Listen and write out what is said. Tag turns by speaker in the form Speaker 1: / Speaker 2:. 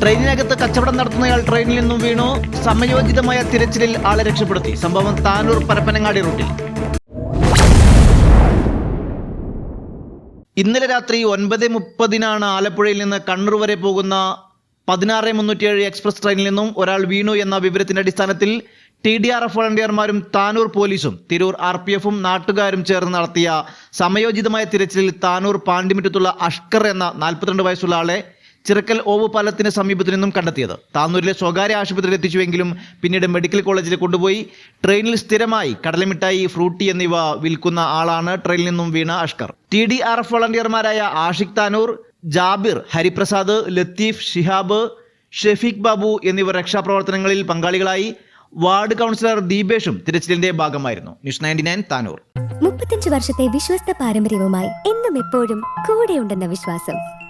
Speaker 1: ട്രെയിനിനകത്ത് കച്ചവടം നടത്തുന്നയാൾ ട്രെയിനിൽ നിന്നും വീണു. സമയോചിതമായ തിരച്ചിലിൽ ആളെ രക്ഷപ്പെടുത്തി. സംഭവം താനൂർ പരപ്പനങ്ങാടി റൂട്ടിൽ. ഇന്നലെ രാത്രി ഒൻപത് മുപ്പതിനാണ് ആലപ്പുഴയിൽ നിന്ന് കണ്ണൂർ വരെ പോകുന്ന പതിനാറ് മുന്നൂറ്റിയേഴ് എക്സ്പ്രസ് ട്രെയിനിൽ നിന്നും ഒരാൾ വീണു എന്ന വിവരത്തിന്റെ അടിസ്ഥാനത്തിൽ ടി ഡി ആർ എഫ് വളണ്ടിയർമാരും താനൂർ പോലീസും തിരൂർ ആർ പി എഫും നാട്ടുകാരും ചേർന്ന് നടത്തിയ സമയോചിതമായ തിരച്ചിലിൽ താനൂർ പാണ്ടിമുറ്റത്തുള്ള അഷ്കർ എന്ന നാൽപ്പത്തിരണ്ട് വയസ്സുള്ള ആളെ ചിറക്കൽ ഓവ് പാലത്തിന് സമീപത്തു നിന്നും കണ്ടെത്തിയത്. താന്നൂരിലെ സ്വകാര്യ ആശുപത്രിയിൽ എത്തിച്ചുവെങ്കിലും പിന്നീട് മെഡിക്കൽ കോളേജിൽ കൊണ്ടുപോയി. ട്രെയിനിൽ സ്ഥിരമായി കടലമിഠായി ഫ്രൂട്ടി എന്നിവ വിൽക്കുന്ന ആളാണ് ട്രെയിനിൽ നിന്നും വീണ Ashkar. T D R F വളണ്ടിയർമാരായ Ashiq Tanur Jabir Hariprasad Latheef Shihab Shefeeq Babu എന്നിവർ രക്ഷാപ്രവർത്തനങ്ങളിൽ പങ്കാളികളായി വാർഡ് കൗൺസിലർ ദീപേഷും തിരച്ചിലിന്റെ ഭാഗമായിരുന്നു. News ninety nine Tanur.
Speaker 2: മുപ്പത്തഞ്ച് വർഷത്തെ വിശ്വസ്ത പാരമ്പര്യവുമായി എന്നും എപ്പോഴും കൂടെയുണ്ടെന്ന വിശ്വാസം.